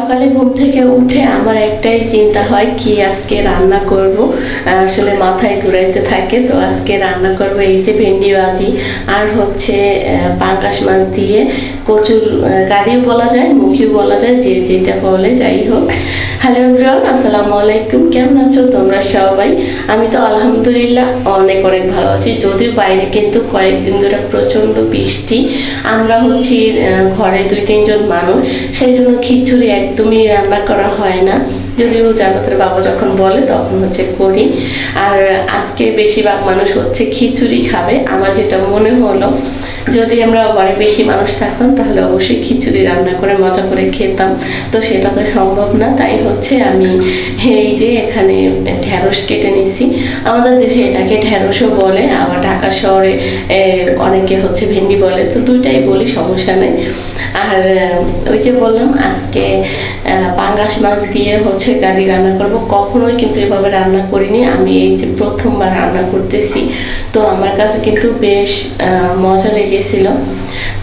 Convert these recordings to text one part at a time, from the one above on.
সকালে ঘুম থেকে উঠে আমার একটাই চিন্তা হয়, কি আজকে রান্না করব? আসলে মাথায় ঘুরাইতে থাকে, তো আজকে রান্না করব এই যে ভেন্ডি ভাজি আর হচ্ছে পাঙ্গাস মাছ দিয়ে কচুর গাড়িও বলা যায়, মুখিও বলা যায়, যে যেটা বলে যাই হোক। হ্যালো এভরিওয়ান আসসালামু আলাইকুম, কেমন আছো তোমরা সবাই? আমি তো আলহামদুলিল্লাহ অনেক অনেক ভালো আছি, যদিও বাইরে কিন্তু কয়েকদিন ধরে প্রচণ্ড বৃষ্টি। আমরা হচ্ছি ঘরে দুই তিনজন মানুষ, সেই জন্য খিচুড়ি একদমই রান্না করা হয় না। যদিও জান্নাতের বাবা যখন বলে, তখন হচ্ছে করি। আর আজকে বেশিরভাগ মানুষ হচ্ছে খিচুড়ি খাবে। আমার যেটা মনে হলো, যদি আমরা ঘরে বেশি মানুষ থাকতাম, তাহলে অবশ্যই খিচুড়ি রান্না করে, মজা করে খেতাম। তো সেটা তো সম্ভব না। তাই হচ্ছে আমি এই যে এখানে ঢ্যাঁড়স কেটে নিছি। আমাদের দেশে এটাকে ঢ্যাঁড়সও বলে, আবার ঢাকা শহরে অনেকে হচ্ছে ভেন্ডি বলে। তো দুইটাই বলি, সমস্যা নেই। আর ওই যে বললাম, আজকে পাঙ্গাস মাছ দিয়ে হচ্ছে গাড়ি রান্না করব। কখনোই কিন্তু এভাবে রান্না করিনি। আমি এই যে প্রথমবার রান্না করতেছি, তো আমার কাছে কিন্তু বেশ মজা লেগেছিল।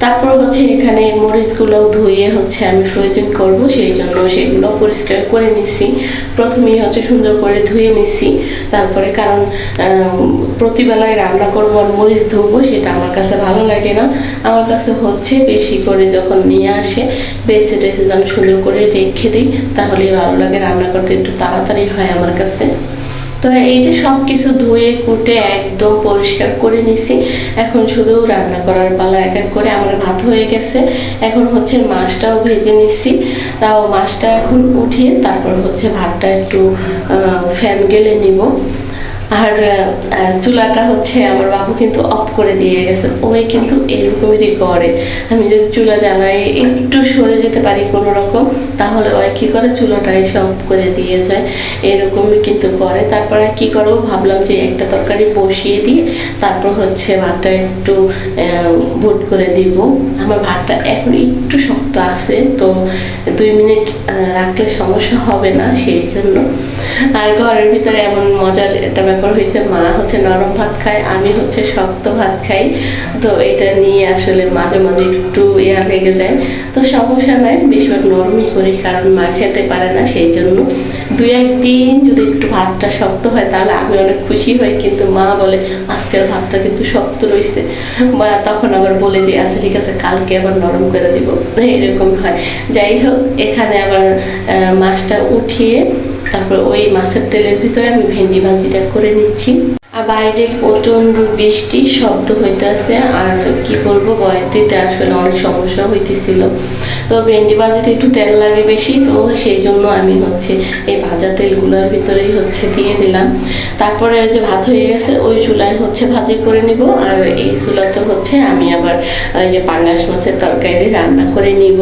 তারপর হচ্ছে এখানে মরিচগুলো ধুয়ে হচ্ছে আমি প্রয়োজন করব, সেই জন্য সেগুলো পরিষ্কার করে নিচ্ছি প্রথমেই হচ্ছে সুন্দর করে ধুয়ে নিচ্ছি তারপরে কারণ প্রতিবেলায় রান্না করব আর মরিচ ধুবো, সেটা আমার কাছে ভালো লাগে না। আমার কাছে হচ্ছে বেশি করে যখন নিয়ে আসে, বেছে টেছে যেন সুন্দর করে রেখে দিই, তাহলে ভালো লাগে রান্না করতে, একটু তাড়াতাড়ি হয় আমার কাছে। তো এই যে সব কিছু ধুয়ে, কুটে একদম পরিষ্কার করে নিছি। এখন শুধু রান্না করার পালা এক এক করে, আমার ভাত হয়ে গেছে। এখন হচ্ছে মাছটাও ভেজে নিচ্ছি তাও মাছটা এখন উঠিয়ে, তারপর হচ্ছে ভাতটা একটু ফ্যান গেলে নিব। আর চুলাটা হচ্ছে আমার বাবু কিন্তু অফ করে দিয়ে গেছে। ওই কিন্তু এরকমই করে আমি যদি চুলা জ্বালাই, একটু সরে যেতে পারি কোনো রকম তাহলে ওই কি করে? চুলাটা এসে অফ করে দিয়ে যায়। এরকমই কিন্তু করে। তারপরে কি করব? ভাবলাম যে একটা তরকারি বসিয়ে দিই তারপর হচ্ছে ভাতটা একটু বুট করে দিব। আমার ভাতটা এখন একটু শক্ত আছে, তো দুই মিনিট রাখলে সমস্যা হবে না, সেই জন্য। আর ঘরের ভিতরে এমন মজার একটা ব্যাপার হয়েছে, মা হচ্ছে নরম ভাত খায়, আমি হচ্ছে শক্ত ভাত খাই। তো এটা নিয়ে আসলে মাঝে মাঝে একটু ইয়া লেগে যায়। তো সমস্যা নাই বেশিরভাগ নরমই করি, কারণ মা খেতে পারে না, সেই জন্য। দুই একদিন যদি একটু ভাতটা শক্ত হয়, তাহলে আমি অনেক খুশি হই, কিন্তু মা বলে, আজকের ভাতটা কিন্তু শক্ত রয়েছে মা তখন আবার বলে দিয়ে আচ্ছা ঠিক আছে, কালকে আবার নরম করে দিব। এরকম হয়। যাই হোক, এখানে আবার মাছটা উঠিয়ে তারপর ওই মাছের তেলের ভিতরে আমি ভেন্ডি ভাজিটা করে নিচ্ছি। বাইরে প্রচণ্ড বৃষ্টি শব্দ হইতেছে, আর কি বলব, বয়স দিতে আসলে অনেক সমস্যা হইতেছিল। তো ভেন্ডি ভাজিতে একটু তেল লাগে বেশি, তো সেই জন্য আমি হচ্ছে এই ভাজা তেলগুলোর ভিতরেই হচ্ছে দিয়ে দিলাম। তারপরে যে ভাত হয়ে গেছে, ওই চুলায় হচ্ছে ভাজি করে নিব, আর এই চুলাতে হচ্ছে আমি আবার ওই যে পাঙ্গাস মাছের তরকারি রান্না করে নিব।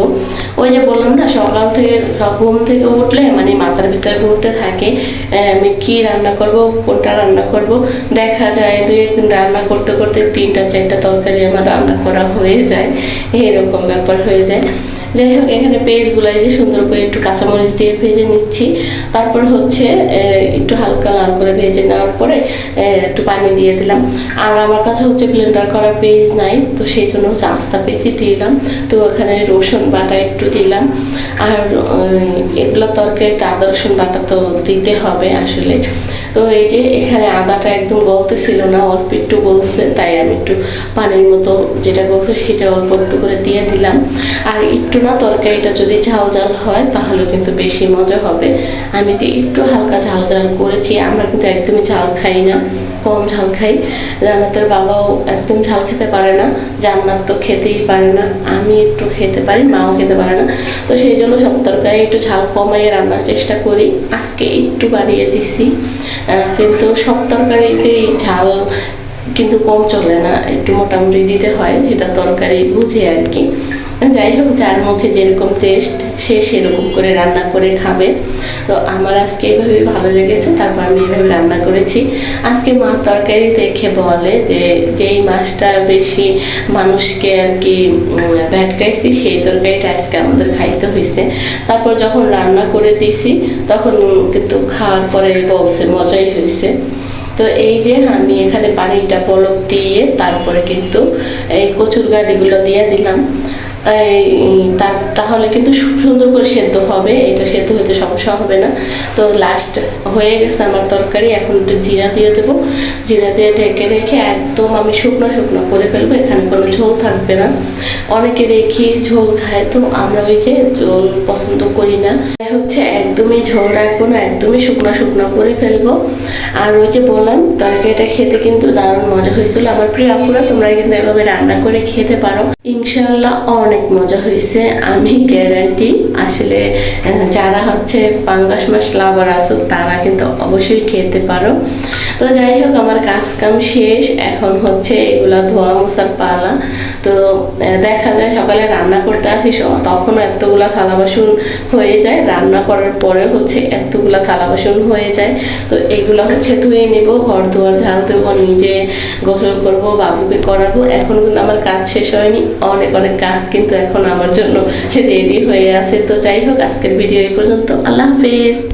ওই যে বললাম না, সকাল থেকে ঘুম থেকে উঠলে মানে মাথার ভিতরে ঘুরতে থাকে আমি কি রান্না করব, কোনটা রান্না করব দেখা যায়, দুই একদিন রান্না করতে করতে তিনটা, চারটা তরকারি আমার রান্না করা হয়ে যায়। এরকম ব্যাপার হয়ে যায়। যাই হোক, এখানে পেঁয়াজগুলো এই যে সুন্দর করে একটু কাঁচামরিচ দিয়ে ভেজে নিচ্ছি। তারপর হচ্ছে একটু হালকা লাল করে ভেজে নেওয়ার পরে একটু পানি দিয়ে দিলাম। আর আমার কাছে হচ্ছে ব্লেন্ডার করা পেঁয়াজ নাই, তো সেই জন্য হচ্ছে আস্তা পেঁচি দিলাম। তো ওখানে রসুন বাটা একটু দিলাম। আর এগুলো তরকারিতে আদা রসুন বাটা তো দিতে হবে আসলে। তো এই যে এখানে আদাটা একদম গলতেছিল না, অল্প একটু গলছে তাই আমি একটু পানির মতো যেটা গলছে সেটা অল্প একটু করে দিয়ে দিলাম। আর একটু না তরকারিটা যদি ঝাল ঝাল হয়, তাহলে কিন্তু বেশি মজা হবে। আমি তো একটু হালকা ঝাল ঝাল করেছি, আমরা কিন্তু একদমই ঝাল খাই না। কম ঝাল খাই। জান্নাতের বাবাও একদম ঝাল খেতে পারে না, জান্নাত তো খেতেই পারে না, আমি একটু খেতে পারি, মাও খেতে পারে না। তো সেই জন্য সব তরকারি একটু ঝাল কমাইয়ে রান্নার চেষ্টা করি, আজকে একটু বাড়িয়ে দিছি। কিন্তু সব তরকারিতেই ঝাল কিন্তু কম চলে না, একটু মোটামুটি দিতে হয়, যেটা তরকারি বুঝে আর কি। যাই হোক যার মুখে যেরকম টেস্ট সে সেরকম করে রান্না করে খাবে। তো আমার আজকে এইভাবে ভালো লেগেছে, তারপর আমি এইভাবে রান্না করেছি। আজকে মা তরকারি দেখে বলে যে, যেই মাছটা বেশি মানুষকে আর কি ভ্যাটকাইছি সেই তরকারিটা আজকে আমাদের খাইতে হয়েছে তারপর যখন রান্না করে দিছি, তখন কিন্তু খাওয়ার পরে বলছে, মজাই হয়েছে তো এই যে আমি এখানে পানিটা বলক দিয়ে তারপরে কিন্তু এই কচুর গাড়িগুলো দিয়ে দিলাম। তাহলে কিন্তু সুন্দর করে সেদ্ধ হবে, এটা সেদ্ধ হতে সমস্যা হবে না। তো লাস্ট হয়ে গেছে আমার তরকারি, এখন একটু জিরা দিয়ে দেবো। জিরা দিয়ে ঢেকে রেখে একদম আমি শুকনো শুকনো করে ফেলব, এখানে কোনো ঝোল থাকবে না। অনেকে দেখি ঝোল খায়, তো আমরা ওই যে ঝোল পছন্দ করি না। হচ্ছে একদমই ঝোল রাখব না, একদমই শুকনো শুকনো করে ফেলব। আর ওই যে বললাম, তরকারিটা খেতে কিন্তু দারুণ মজা হয়েছিল। আমার প্রিয় আপুরা, তোমরা কিন্তু এভাবে রান্না করে খেতে পারো। ইনশাল্লাহ অনেক মজা হয়েছে, আমি গ্যারান্টি আসলে যারা হচ্ছে পাঙ্গাস মাস লাভার আসুক তারা কিন্তু অবশ্যই খেতে পারো। তো যাই হোক, আমার কাজ কাম শেষ, এখন হচ্ছে এগুলা ধোয়া মোছার পালা। তো দেখা সকালে রান্না করতে আসি, স- তখন এতগুলা থালা বাসন হয়ে যায়। রান্না করার পরে হচ্ছে এতগুলা থালা বাসন হয়ে যায়। তো এগুলো হচ্ছে ধুয়ে নিব, ঘর দুয়ার ঝাড়ু দেবো, নিজে গোসল করব, বাবুকে করাবো। এখন কিন্তু আমার কাজ শেষ হয়নি। অনেক অনেক কাজ কিন্তু এখন আমার জন্য রেডি হয়ে আছে। তো যাই হোক, আজকের ভিডিও এই পর্যন্ত। আল্লাহ হাফেজ।